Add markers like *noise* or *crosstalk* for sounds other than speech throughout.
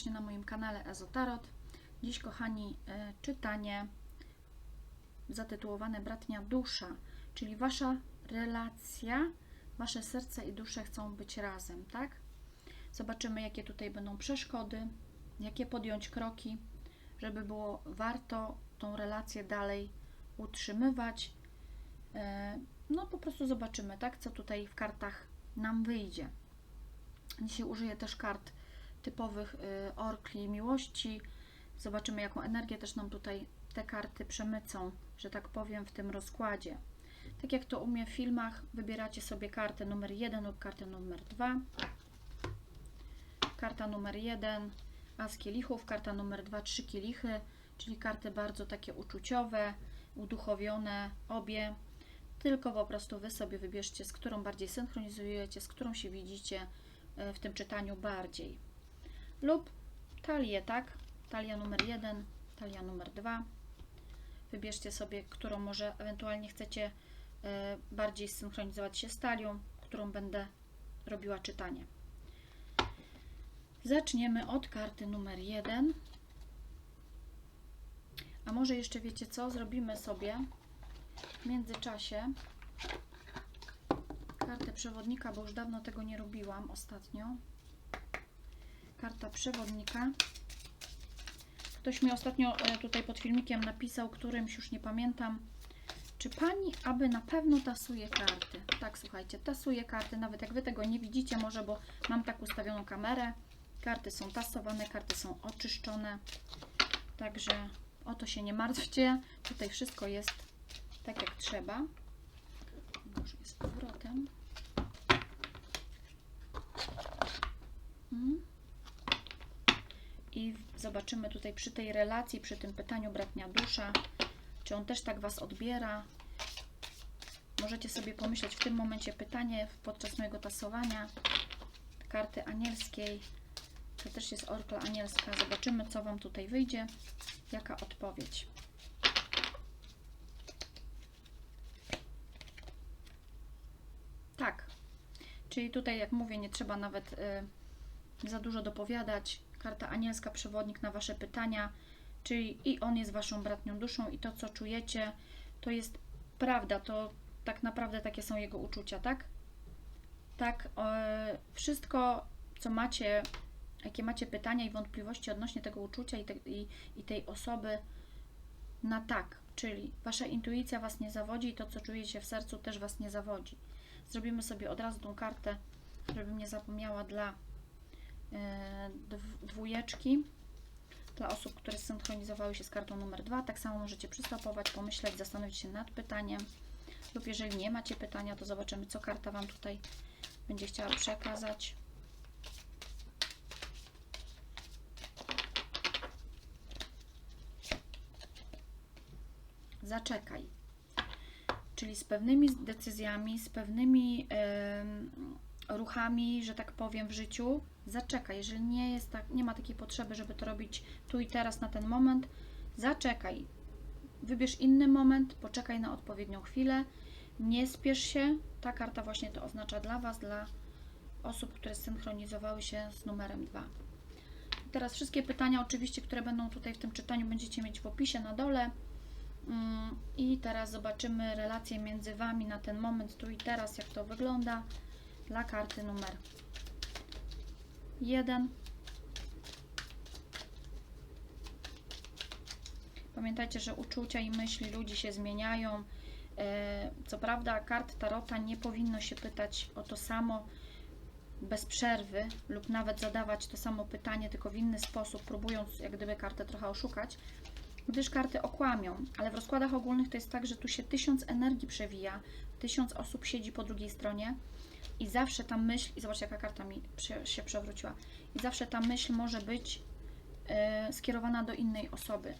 serdecznie na moim kanale Ezotarot. Dziś, kochani, e, czytanie zatytułowane Bratnia Dusza, czyli Wasza relacja, Wasze serce i dusze chcą być razem, tak? Zobaczymy, jakie tutaj będą przeszkody, jakie podjąć kroki, żeby było warto tą relację dalej utrzymywać. E, No, po prostu zobaczymy, tak, co tutaj w kartach nam wyjdzie. Dzisiaj użyję też kart typowych y, orkli miłości. Zobaczymy, jaką energię też nam tutaj te karty przemycą, że tak powiem, w tym rozkładzie. Tak jak to u mnie w filmach, wybieracie sobie kartę numer 1 lub kartę numer 2. Karta numer 1, as kielichów, karta numer 2, trzy kielichy, czyli karty bardzo takie uczuciowe, uduchowione, obie. Tylko po prostu Wy sobie wybierzcie, z którą bardziej synchronizujecie, z którą się widzicie y, w tym czytaniu bardziej lub talię, tak? Talia numer 1, talia numer 2. Wybierzcie sobie, którą może ewentualnie chcecie e, bardziej zsynchronizować się z talią, którą będę robiła czytanie. Zaczniemy od karty numer 1. A może jeszcze wiecie co? Zrobimy sobie w międzyczasie kartę przewodnika, bo już dawno tego nie robiłam ostatnio karta przewodnika. Ktoś mi ostatnio e, tutaj pod filmikiem napisał, którymś już nie pamiętam, czy pani aby na pewno tasuje karty? Tak, słuchajcie, tasuje karty, nawet jak wy tego nie widzicie, może, bo mam tak ustawioną kamerę. Karty są tasowane, karty są oczyszczone. Także o to się nie martwcie. Tutaj wszystko jest tak jak trzeba. Może jest z powrotem. Hmm i zobaczymy tutaj przy tej relacji, przy tym pytaniu bratnia dusza, czy on też tak Was odbiera. Możecie sobie pomyśleć w tym momencie pytanie podczas mojego tasowania karty anielskiej. To też jest orkla anielska. Zobaczymy, co Wam tutaj wyjdzie, jaka odpowiedź. Tak. Czyli tutaj, jak mówię, nie trzeba nawet y, za dużo dopowiadać karta anielska przewodnik na Wasze pytania, czyli i on jest Waszą bratnią duszą i to, co czujecie, to jest prawda, to tak naprawdę takie są jego uczucia, tak? Tak, e, wszystko, co macie, jakie macie pytania i wątpliwości odnośnie tego uczucia i, te, i, i tej osoby, na tak, czyli Wasza intuicja Was nie zawodzi i to, co czujecie w sercu, też Was nie zawodzi. Zrobimy sobie od razu tą kartę, żebym nie zapomniała dla dwójeczki dla osób, które synchronizowały się z kartą numer 2. Tak samo możecie przystopować, pomyśleć, zastanowić się nad pytaniem lub jeżeli nie macie pytania, to zobaczymy, co karta Wam tutaj będzie chciała przekazać. Zaczekaj. Czyli z pewnymi decyzjami, z pewnymi yy, ruchami, że tak powiem, w życiu zaczekaj. Jeżeli nie, jest tak, nie ma takiej potrzeby, żeby to robić tu i teraz na ten moment, zaczekaj. Wybierz inny moment, poczekaj na odpowiednią chwilę. Nie spiesz się. Ta karta właśnie to oznacza dla Was, dla osób, które synchronizowały się z numerem 2. Teraz wszystkie pytania, oczywiście, które będą tutaj w tym czytaniu, będziecie mieć w opisie na dole. Mm, I teraz zobaczymy relacje między Wami na ten moment, tu i teraz, jak to wygląda dla karty numer 1. Pamiętajcie, że uczucia i myśli ludzi się zmieniają. E, co prawda, kart Tarota nie powinno się pytać o to samo bez przerwy lub nawet zadawać to samo pytanie, tylko w inny sposób, próbując jak gdyby kartę trochę oszukać, gdyż karty okłamią. Ale w rozkładach ogólnych to jest tak, że tu się tysiąc energii przewija, tysiąc osób siedzi po drugiej stronie i zawsze ta myśl, i zobaczcie jaka karta mi się przewróciła, i zawsze ta myśl może być y, skierowana do innej osoby.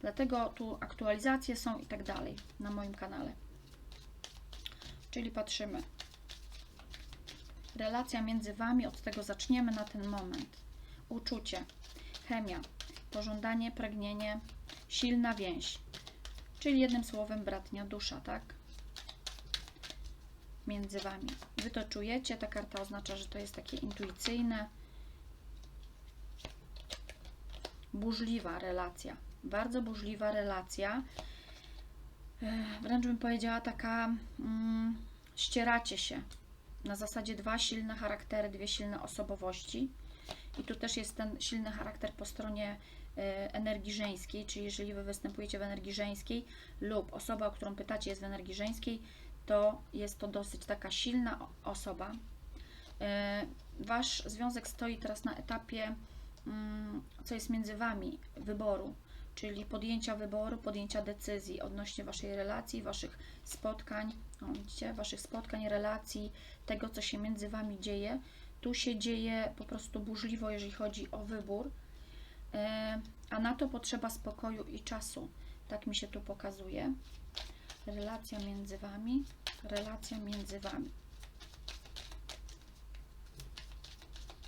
Dlatego tu aktualizacje są i tak dalej na moim kanale. Czyli patrzymy. Relacja między Wami, od tego zaczniemy na ten moment. Uczucie, chemia, pożądanie, pragnienie, silna więź. Czyli jednym słowem bratnia dusza, tak? Między Wami. Wy to czujecie, ta karta oznacza, że to jest takie intuicyjne. burzliwa relacja. Bardzo burzliwa relacja. E, Wręcz bym powiedziała taka mm, ścieracie się. Na zasadzie dwa silne charaktery, dwie silne osobowości. I tu też jest ten silny charakter po stronie e, energii żeńskiej, czyli jeżeli Wy występujecie w energii żeńskiej lub osoba, o którą pytacie jest w energii żeńskiej, to jest to dosyć taka silna osoba. E, Wasz związek stoi teraz na etapie, mm, co jest między Wami, wyboru, czyli podjęcia wyboru, podjęcia decyzji odnośnie Waszej relacji, Waszych spotkań, o, widzicie, Waszych spotkań, relacji, tego, co się między Wami dzieje. Tu się dzieje po prostu burzliwo, jeżeli chodzi o wybór, E, a na to potrzeba spokoju i czasu. Tak mi się tu pokazuje. Relacja między Wami, relacja między Wami.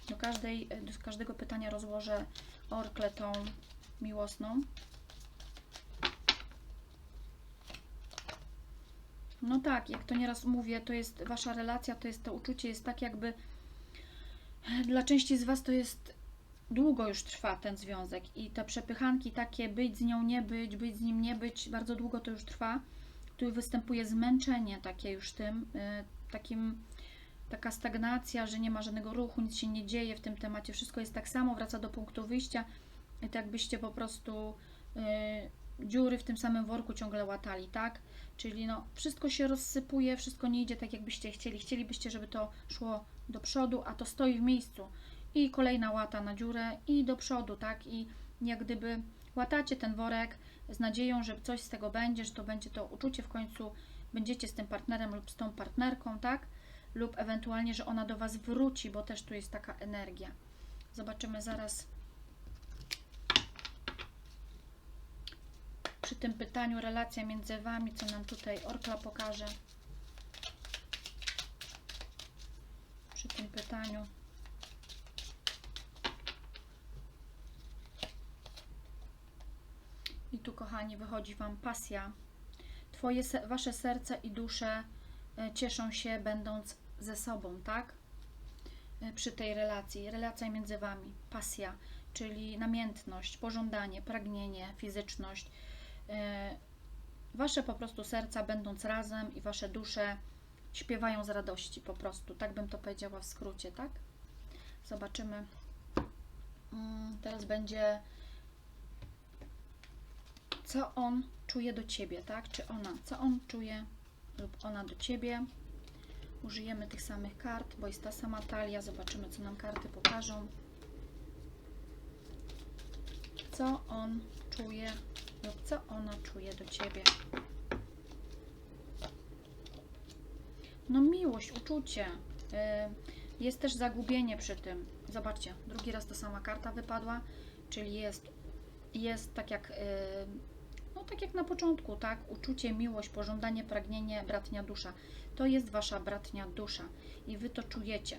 Do, każdej, do każdego pytania rozłożę orklę tą miłosną. No tak, jak to nieraz mówię, to jest wasza relacja, to jest to uczucie, jest tak jakby dla części z was to jest długo już trwa ten związek i te przepychanki takie być z nią, nie być, być z nim, nie być, bardzo długo to już trwa. Tu występuje zmęczenie takie już tym, y, takim taka stagnacja, że nie ma żadnego ruchu, nic się nie dzieje w tym temacie, wszystko jest tak samo, wraca do punktu wyjścia i tak jakbyście po prostu y, dziury w tym samym worku ciągle łatali, tak? Czyli no, wszystko się rozsypuje, wszystko nie idzie tak, jakbyście chcieli. Chcielibyście, żeby to szło do przodu, a to stoi w miejscu. I kolejna łata na dziurę i do przodu, tak? I jak gdyby łatacie ten worek z nadzieją, że coś z tego będzie, że to będzie to uczucie w końcu, będziecie z tym partnerem lub z tą partnerką, tak? Lub ewentualnie, że ona do Was wróci, bo też tu jest taka energia. Zobaczymy zaraz przy tym pytaniu relacja między Wami, co nam tutaj Orkla pokaże. Przy tym pytaniu. I tu, kochani, wychodzi Wam pasja. Twoje, Wasze serce i dusze e, cieszą się, będąc ze sobą, tak? E, Przy tej relacji. Relacja między Wami. Pasja, czyli namiętność, pożądanie, pragnienie, fizyczność. E, Wasze po prostu serca, będąc razem i Wasze dusze śpiewają z radości po prostu. Tak bym to powiedziała w skrócie, tak? Zobaczymy. Mm, Teraz będzie co on czuje do ciebie, tak? Czy ona, co on czuje lub ona do ciebie. Użyjemy tych samych kart, bo jest ta sama talia. Zobaczymy, co nam karty pokażą. Co on czuje lub co ona czuje do ciebie. No miłość, uczucie. Y, Jest też zagubienie przy tym. Zobaczcie, drugi raz ta sama karta wypadła, czyli jest, jest tak jak, y, tak jak na początku, tak? Uczucie, miłość, pożądanie, pragnienie, bratnia dusza. To jest wasza bratnia dusza i wy to czujecie.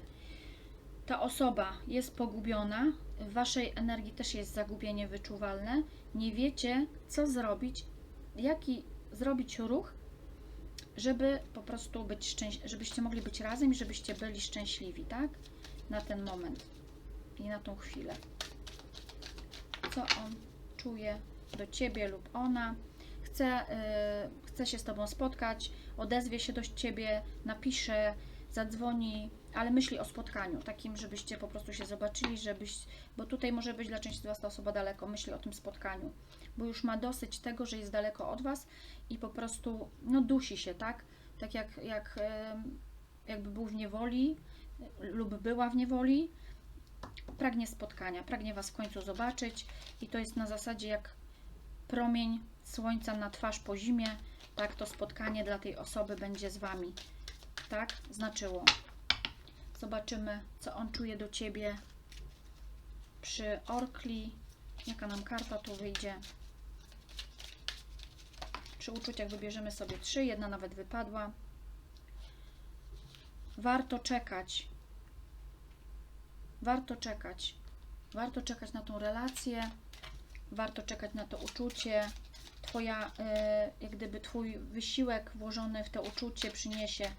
Ta osoba jest pogubiona, w waszej energii też jest zagubienie wyczuwalne. Nie wiecie, co zrobić, jaki zrobić ruch, żeby po prostu być szczęśliwi, żebyście mogli być razem i żebyście byli szczęśliwi, tak? Na ten moment i na tą chwilę. Co on czuje do ciebie lub ona? Chce, y, chce się z tobą spotkać, odezwie się do ciebie, napisze, zadzwoni, ale myśli o spotkaniu, takim, żebyście po prostu się zobaczyli, żebyś, bo tutaj może być dla części z Was ta osoba daleko, myśli o tym spotkaniu, bo już ma dosyć tego, że jest daleko od Was i po prostu, no dusi się, tak? Tak jak, jak em, jakby był w niewoli lub była w niewoli, pragnie spotkania, pragnie Was w końcu zobaczyć i to jest na zasadzie jak promień słońca na twarz po zimie, tak to spotkanie dla tej osoby będzie z Wami, tak? Znaczyło. Zobaczymy, co on czuje do Ciebie przy Orkli. Jaka nam karta tu wyjdzie. Przy uczuciach wybierzemy sobie trzy, jedna nawet wypadła. Warto czekać. Warto czekać. Warto czekać na tą relację. Warto czekać na to uczucie. Twoja, e, jak gdyby Twój wysiłek włożony w to uczucie przyniesie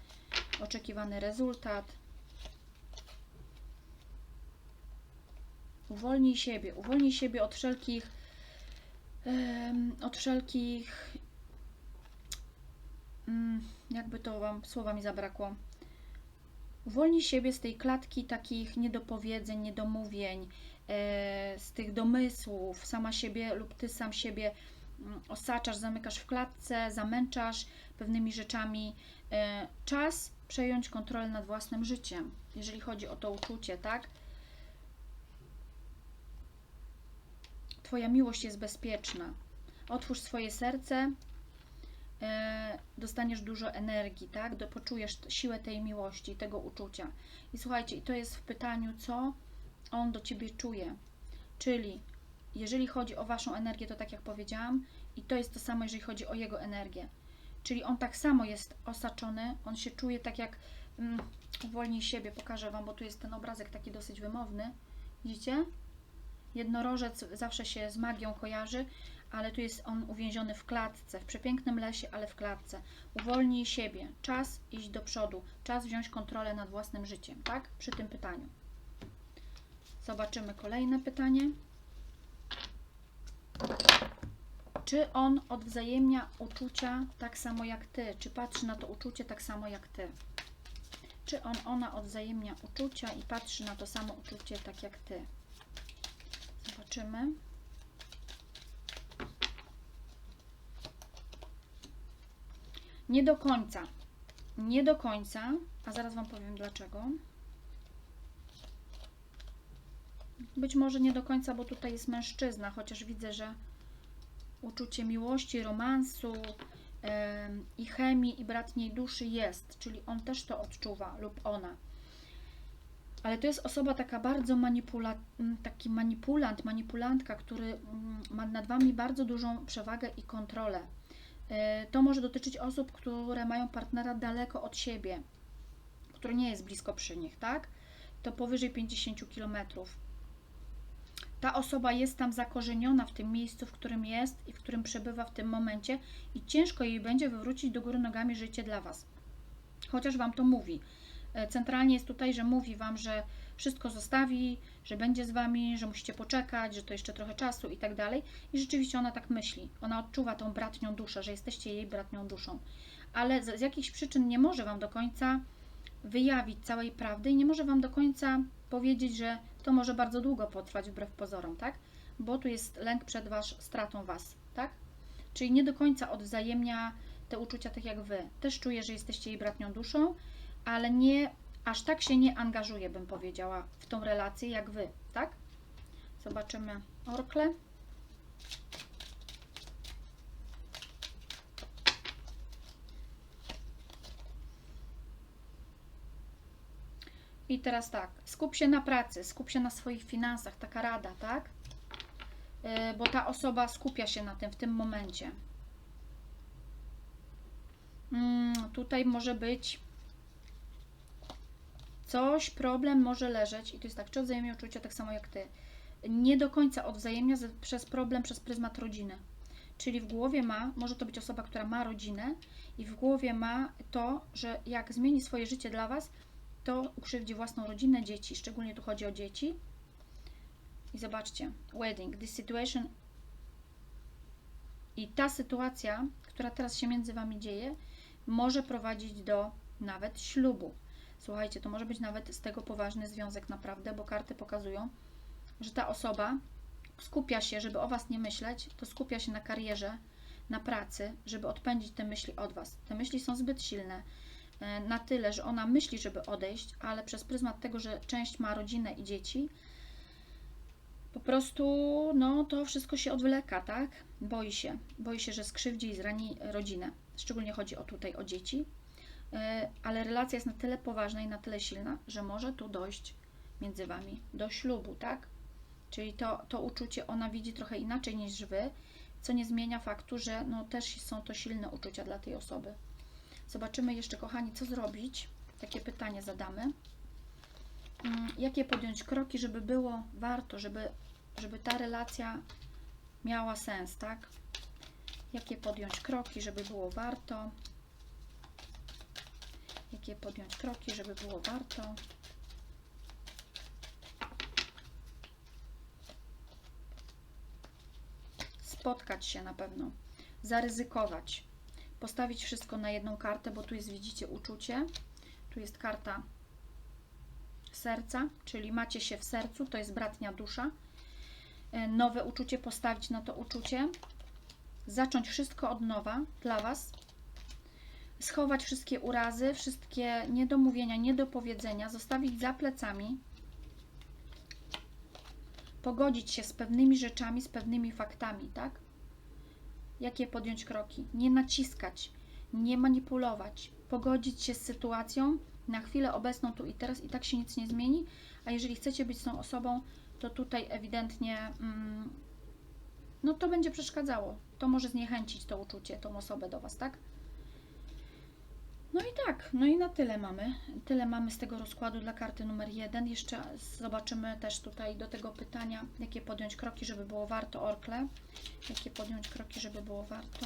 oczekiwany rezultat. Uwolnij siebie, uwolnij siebie od wszelkich od wszelkich mm, jakby to wam słowa mi zabrakło. Uwolnij siebie z tej klatki takich niedopowiedzeń, niedomówień, z tych domysłów, sama siebie lub ty sam siebie mm, osaczasz, zamykasz w klatce, zamęczasz pewnymi rzeczami. E, czas przejąć kontrolę nad własnym życiem, jeżeli chodzi o to uczucie, tak? Twoja miłość jest bezpieczna. Otwórz swoje serce, e, dostaniesz dużo energii, tak? Poczujesz siłę tej miłości, tego uczucia. I słuchajcie, to jest w pytaniu, co on do ciebie czuje. Czyli jeżeli chodzi o waszą energię, to tak jak powiedziałam, i to jest to samo, jeżeli chodzi o jego energię. Czyli on tak samo jest osaczony, on się czuje tak jak mm, uwolnij siebie, pokażę wam, bo tu jest ten obrazek taki dosyć wymowny. Widzicie? Jednorożec zawsze się z magią kojarzy, ale tu jest on uwięziony w klatce, w przepięknym lesie, ale w klatce. Uwolnij siebie, czas iść do przodu, czas wziąć kontrolę nad własnym życiem, tak? Przy tym pytaniu. Zobaczymy kolejne pytanie. Czy on odwzajemnia uczucia tak samo jak ty? Czy patrzy na to uczucie tak samo jak ty? Czy on, ona odwzajemnia uczucia i patrzy na to samo uczucie tak jak ty? Zobaczymy. Nie do końca. Nie do końca, a zaraz Wam powiem dlaczego. Być może nie do końca, bo tutaj jest mężczyzna, chociaż widzę, że uczucie miłości, romansu em, i chemii i bratniej duszy jest, czyli on też to odczuwa lub ona. Ale to jest osoba taka bardzo manipula, taki manipulant, manipulantka, który mm, ma nad Wami bardzo dużą przewagę i kontrolę. E, To może dotyczyć osób, które mają partnera daleko od siebie, który nie jest blisko przy nich, tak? To powyżej 50 km. Ta osoba jest tam zakorzeniona w tym miejscu, w którym jest i w którym przebywa w tym momencie, i ciężko jej będzie wywrócić do góry nogami życie dla Was. Chociaż Wam to mówi. E, Centralnie jest tutaj, że mówi Wam, że wszystko zostawi, że będzie z Wami, że musicie poczekać, że to jeszcze trochę czasu i tak dalej. I rzeczywiście ona tak myśli. Ona odczuwa tą bratnią duszę, że jesteście jej bratnią duszą. Ale z, z jakichś przyczyn nie może Wam do końca wyjawić całej prawdy i nie może Wam do końca powiedzieć, że to może bardzo długo potrwać wbrew pozorom, tak? Bo tu jest lęk przed wasz, stratą Was, tak? Czyli nie do końca odwzajemnia te uczucia tak jak Wy. Też czuje, że jesteście jej bratnią duszą, ale nie, aż tak się nie angażuje, bym powiedziała, w tą relację jak Wy, tak? Zobaczymy orkle. I teraz tak, skup się na pracy, skup się na swoich finansach, taka rada, tak? Yy, Bo ta osoba skupia się na tym w tym momencie. Mm, tutaj może być coś, problem może leżeć i to jest tak, czy odwzajemnia uczucia tak samo jak Ty. Nie do końca odwzajemnia ze- przez problem, przez pryzmat rodziny. Czyli w głowie ma, może to być osoba, która ma rodzinę i w głowie ma to, że jak zmieni swoje życie dla Was, to ukrzywdzi własną rodzinę, dzieci. Szczególnie tu chodzi o dzieci. I zobaczcie, wedding, this situation. I ta sytuacja, która teraz się między Wami dzieje, może prowadzić do nawet ślubu. Słuchajcie, to może być nawet z tego poważny związek naprawdę, bo karty pokazują, że ta osoba skupia się, żeby o Was nie myśleć, to skupia się na karierze, na pracy, żeby odpędzić te myśli od Was. Te myśli są zbyt silne na tyle, że ona myśli, żeby odejść, ale przez pryzmat tego, że część ma rodzinę i dzieci, po prostu no, to wszystko się odwleka, tak? Boi się. Boi się, że skrzywdzi i zrani rodzinę. Szczególnie chodzi o tutaj o dzieci. E, Ale relacja jest na tyle poważna i na tyle silna, że może tu dojść między Wami do ślubu, tak? Czyli to, to uczucie ona widzi trochę inaczej niż Wy, co nie zmienia faktu, że no, też są to silne uczucia dla tej osoby. Zobaczymy jeszcze, kochani, co zrobić. Takie pytanie zadamy. Mm, jakie podjąć kroki, żeby było warto, żeby, żeby ta relacja miała sens, tak? Jakie podjąć kroki, żeby było warto? Jakie podjąć kroki, żeby było warto? Spotkać się na pewno, zaryzykować postawić wszystko na jedną kartę, bo tu jest, widzicie, uczucie. Tu jest karta serca, czyli macie się w sercu, to jest bratnia dusza. E, Nowe uczucie postawić na to uczucie, zacząć wszystko od nowa dla Was, schować wszystkie urazy, wszystkie niedomówienia, niedopowiedzenia, zostawić za plecami, pogodzić się z pewnymi rzeczami, z pewnymi faktami, tak? Jakie podjąć kroki? Nie naciskać, nie manipulować, pogodzić się z sytuacją na chwilę obecną tu i teraz i tak się nic nie zmieni, a jeżeli chcecie być tą osobą, to tutaj ewidentnie mm, no to będzie przeszkadzało. To może zniechęcić to uczucie, tą osobę do Was, tak? No i tak, no i na tyle mamy. Tyle mamy z tego rozkładu dla karty numer jeden. Jeszcze zobaczymy też tutaj do tego pytania, jakie podjąć kroki, żeby było warto Orkle. Jakie podjąć kroki, żeby było warto.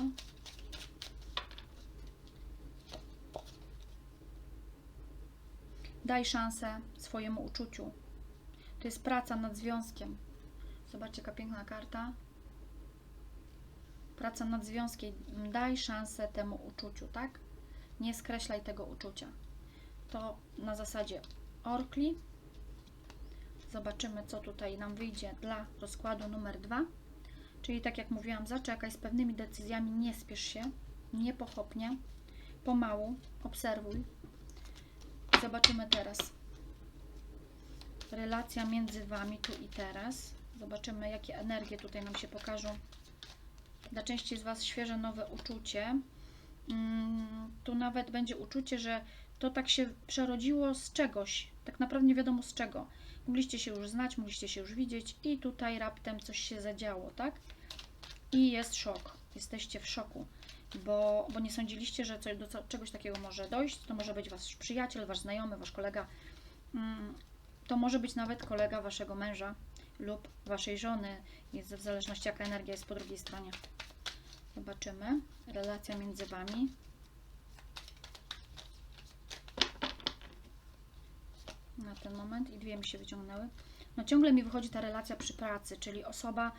Daj szansę swojemu uczuciu. To jest praca nad związkiem. Zobaczcie, jaka piękna karta. Praca nad związkiem. Daj szansę temu uczuciu, tak? Nie skreślaj tego uczucia. To na zasadzie orkli. Zobaczymy, co tutaj nam wyjdzie dla rozkładu numer dwa. Czyli tak jak mówiłam, zaczekaj z pewnymi decyzjami, nie spiesz się, nie pochopnie, pomału, obserwuj. Zobaczymy teraz relacja między Wami tu i teraz. Zobaczymy, jakie energie tutaj nam się pokażą. Dla części z Was świeże, nowe uczucie. Mm, tu nawet będzie uczucie, że to tak się przerodziło z czegoś. Tak naprawdę nie wiadomo z czego. Mogliście się już znać, mogliście się już widzieć i tutaj raptem coś się zadziało, tak? I jest szok. Jesteście w szoku, bo, bo nie sądziliście, że coś, do czegoś takiego może dojść. To może być Wasz przyjaciel, Wasz znajomy, Wasz kolega. Mm, to może być nawet kolega Waszego męża lub Waszej żony, jest w zależności jaka energia jest po drugiej stronie. Zobaczymy. Relacja między Wami. Na ten moment i dwie mi się wyciągnęły. No ciągle mi wychodzi ta relacja przy pracy, czyli osoba,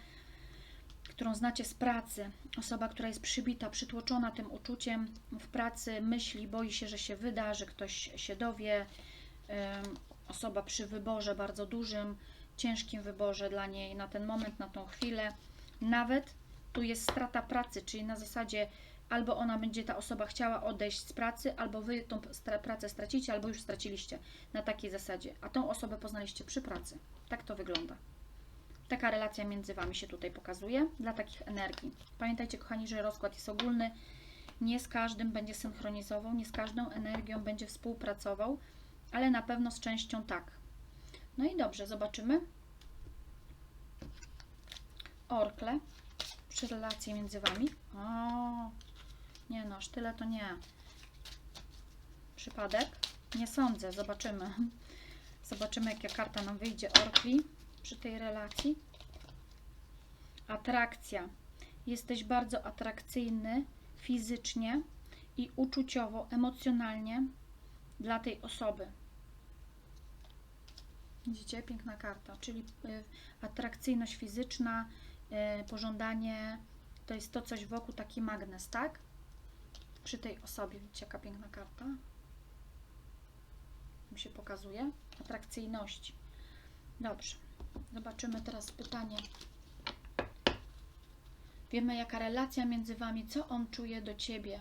którą znacie z pracy, osoba, która jest przybita, przytłoczona tym uczuciem w pracy, myśli, boi się, że się wyda, że ktoś się dowie. Osoba przy wyborze bardzo dużym, ciężkim wyborze dla niej na ten moment, na tą chwilę. Nawet tu jest strata pracy, czyli na zasadzie albo ona będzie, ta osoba chciała odejść z pracy, albo wy tą pracę stracicie, albo już straciliście na takiej zasadzie, a tą osobę poznaliście przy pracy. Tak to wygląda. Taka relacja między Wami się tutaj pokazuje dla takich energii. Pamiętajcie, kochani, że rozkład jest ogólny. Nie z każdym będzie synchronizował, nie z każdą energią będzie współpracował, ale na pewno z częścią tak. No i dobrze, zobaczymy. Orkle przy relacji między Wami. O, nie no, tyle to nie. Przypadek? Nie sądzę, zobaczymy. *laughs* Zobaczymy, jaka karta nam wyjdzie Orkli przy tej relacji. Atrakcja. Jesteś bardzo atrakcyjny fizycznie i uczuciowo, emocjonalnie dla tej osoby. Widzicie, piękna karta, czyli y, atrakcyjność fizyczna, pożądanie, to jest to coś wokół, taki magnes, tak? Przy tej osobie, widzicie, jaka piękna karta? Mi się pokazuje. Atrakcyjności. Dobrze, zobaczymy teraz pytanie. Wiemy, jaka relacja między Wami, co on czuje do Ciebie.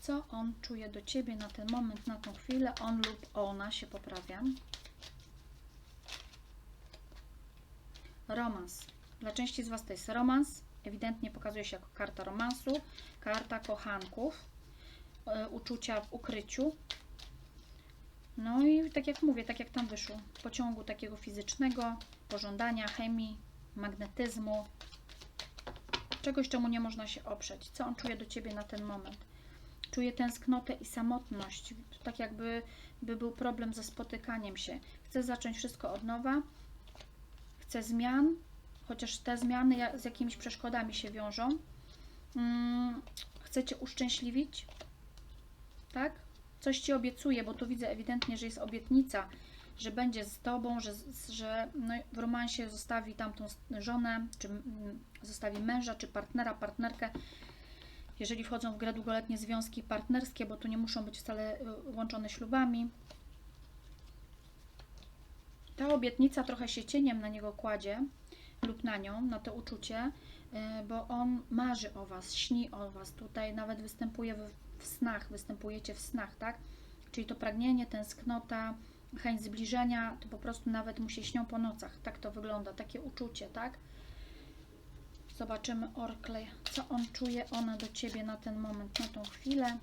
Co on czuje do Ciebie na ten moment, na tą chwilę, on lub ona, się poprawiam. Romans. Dla części z Was to jest romans. Ewidentnie pokazuje się jako karta romansu, karta kochanków, e, uczucia w ukryciu. No i tak jak mówię, tak jak tam wyszło, pociągu takiego fizycznego, pożądania, chemii, magnetyzmu, czegoś, czemu nie można się oprzeć. Co on czuje do Ciebie na ten moment? Czuje tęsknotę i samotność, tak jakby by był problem ze spotykaniem się. Chce zacząć wszystko od nowa, chce zmian, chociaż te zmiany z jakimiś przeszkodami się wiążą. Mm, chce Cię uszczęśliwić, tak? Coś Ci obiecuje, bo tu widzę ewidentnie, że jest obietnica. że będzie z tobą, że, że no, w romansie zostawi tamtą żonę, czy mm, zostawi męża, czy partnera, partnerkę. Jeżeli wchodzą w grę długoletnie związki partnerskie, bo tu nie muszą być wcale y, łączone ślubami. Ta obietnica trochę się cieniem na niego kładzie lub na nią, na to uczucie, y, bo on marzy o Was, śni o Was. Tutaj nawet występuje w, snach, występujecie w snach, tak? Czyli to pragnienie, tęsknota, chęć zbliżenia, to po prostu nawet mu się śnią po nocach. Tak to wygląda, takie uczucie, tak? Zobaczymy Orklej, co on czuje, ona do Ciebie na ten moment, na tą chwilę.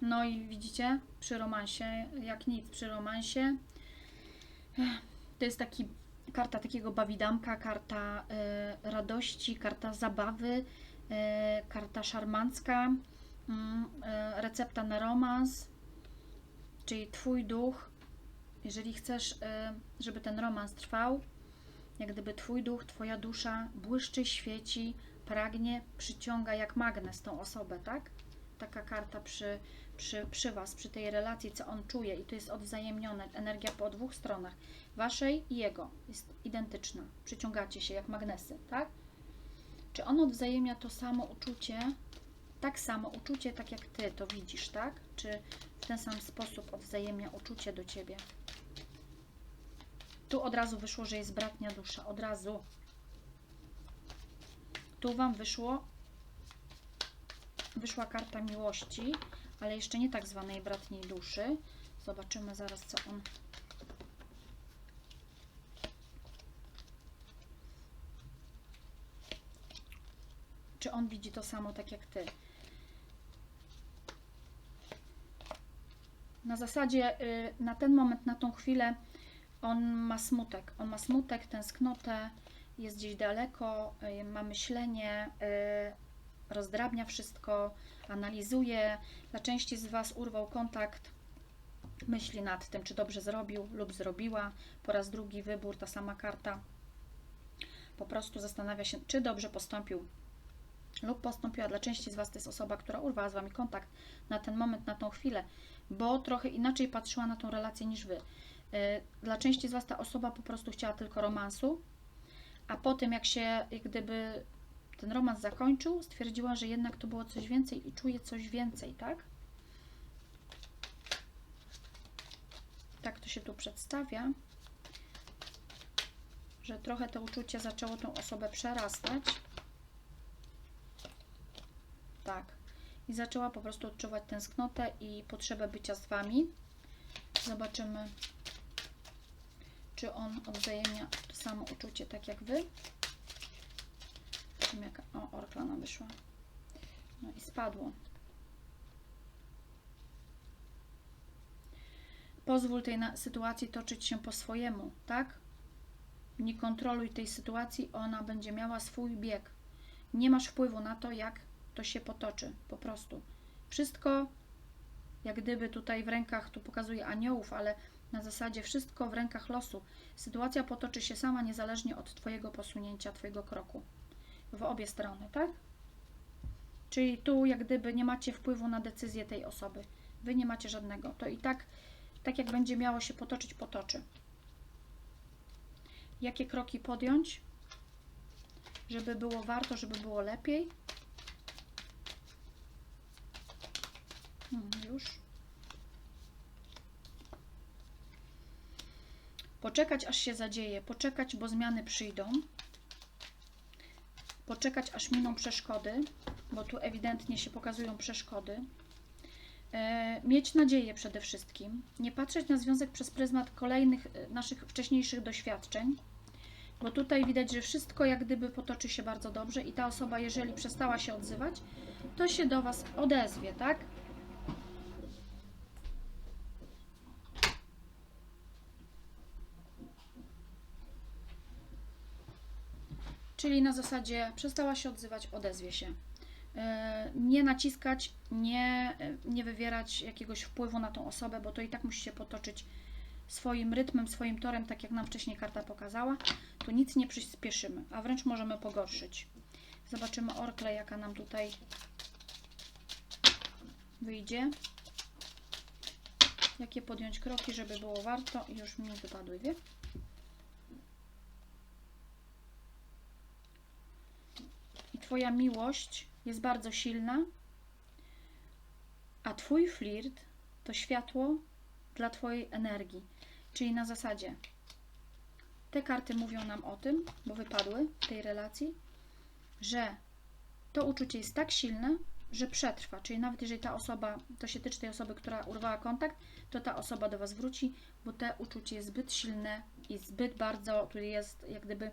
No i widzicie, przy romansie, jak nic przy romansie, to jest taki karta takiego bawidamka, karta y, radości, karta zabawy, y, karta szarmancka, mm, y, recepta na romans, czyli Twój duch. Jeżeli chcesz, y, żeby ten romans trwał, jak gdyby Twój duch, Twoja dusza błyszczy, świeci, pragnie, przyciąga jak magnes tą osobę, tak? Taka karta przy, przy, przy Was, przy tej relacji, co on czuje, i to jest odwzajemnione, energia po dwóch stronach, Waszej i jego jest identyczna. Przyciągacie się jak magnesy, tak? Czy on odwzajemnia to samo uczucie, tak samo uczucie, tak jak Ty to widzisz, tak? Czy w ten sam sposób odwzajemnia uczucie do Ciebie? Tu od razu wyszło, że jest bratnia dusza, od razu. Tu Wam wyszło, wyszła karta miłości, ale jeszcze nie tak zwanej bratniej duszy. Zobaczymy zaraz, co on czy on widzi to samo tak jak ty. Na zasadzie y, na ten moment, na tą chwilę on ma smutek. On ma smutek, tęsknotę, jest gdzieś daleko, y, ma myślenie, y, rozdrabnia wszystko, analizuje. Dla części z Was urwał kontakt, myśli nad tym, czy dobrze zrobił lub zrobiła. Po raz drugi wybór, ta sama karta. Po prostu zastanawia się, czy dobrze postąpił lub postąpiła. Dla części z Was to jest osoba, która urwała z Wami kontakt na ten moment, na tą chwilę, bo trochę inaczej patrzyła na tą relację niż Wy. Y, Dla części z Was ta osoba po prostu chciała tylko romansu, a po tym jak się jak gdyby ten romans zakończył, stwierdziła, że jednak to było coś więcej i czuje coś więcej, tak? Tak to się tu przedstawia, że trochę to uczucie zaczęło tą osobę przerastać. Tak. I zaczęła po prostu odczuwać tęsknotę i potrzebę bycia z Wami. Zobaczymy, czy on odwzajemnia to samo uczucie, tak jak Wy. Zobaczymy, jaka... O, orklana wyszła. No i spadło. Pozwól tej sytuacji toczyć się po swojemu, tak? Nie kontroluj tej sytuacji, ona będzie miała swój bieg. Nie masz wpływu na to, jak to się potoczy, po prostu. Wszystko, jak gdyby tutaj w rękach, tu pokazuje aniołów, ale na zasadzie wszystko w rękach losu. Sytuacja potoczy się sama, niezależnie od Twojego posunięcia, Twojego kroku. W obie strony, tak? Czyli tu, jak gdyby, nie macie wpływu na decyzję tej osoby. Wy nie macie żadnego. To i tak, tak jak będzie miało się potoczyć, potoczy. Jakie kroki podjąć, żeby było warto, żeby było lepiej? Hmm, już. Poczekać, aż się zadzieje. Poczekać, bo zmiany przyjdą. Poczekać, aż miną przeszkody, bo tu ewidentnie się pokazują przeszkody. E, mieć nadzieję przede wszystkim. Nie patrzeć na związek przez pryzmat kolejnych e, naszych wcześniejszych doświadczeń, bo tutaj widać, że wszystko jak gdyby potoczy się bardzo dobrze i ta osoba, jeżeli przestała się odzywać, to się do Was odezwie, tak? Czyli na zasadzie przestała się odzywać, odezwie się. E, Nie naciskać, nie, nie wywierać jakiegoś wpływu na tą osobę, bo to i tak musi się potoczyć swoim rytmem, swoim torem, tak jak nam wcześniej karta pokazała. Tu nic nie przyspieszymy, a wręcz możemy pogorszyć. Zobaczymy orklę, jaka nam tutaj wyjdzie. Jakie podjąć kroki, żeby było warto. Już mi wypadły dwie. Twoja miłość jest bardzo silna, a Twój flirt to światło dla Twojej energii. Czyli na zasadzie te karty mówią nam o tym, bo wypadły w tej relacji, że to uczucie jest tak silne, że przetrwa. Czyli nawet jeżeli ta osoba, to się tyczy tej osoby, która urwała kontakt, to ta osoba do Was wróci, bo te uczucie jest zbyt silne i zbyt bardzo, tu jest jak gdyby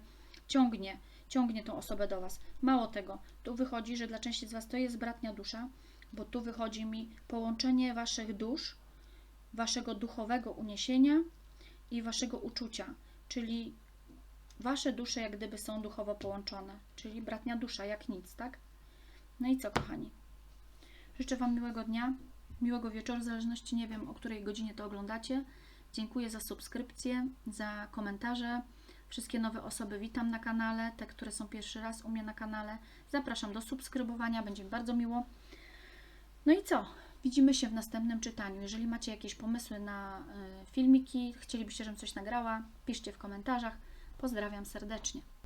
ciągnie, ciągnie tą osobę do Was. Mało tego, tu wychodzi, że dla części z Was to jest bratnia dusza, bo tu wychodzi mi połączenie Waszych dusz, Waszego duchowego uniesienia i Waszego uczucia, czyli Wasze dusze jak gdyby są duchowo połączone, czyli bratnia dusza, jak nic, tak? No i co, kochani? Życzę Wam miłego dnia, miłego wieczoru, w zależności nie wiem, o której godzinie to oglądacie. Dziękuję za subskrypcję, za komentarze. Wszystkie nowe osoby witam na kanale, te, które są pierwszy raz u mnie na kanale. Zapraszam do subskrybowania, będzie mi bardzo miło. No i co? Widzimy się w następnym czytaniu. Jeżeli macie jakieś pomysły na y, filmiki, chcielibyście, żebym coś nagrała, piszcie w komentarzach. Pozdrawiam serdecznie.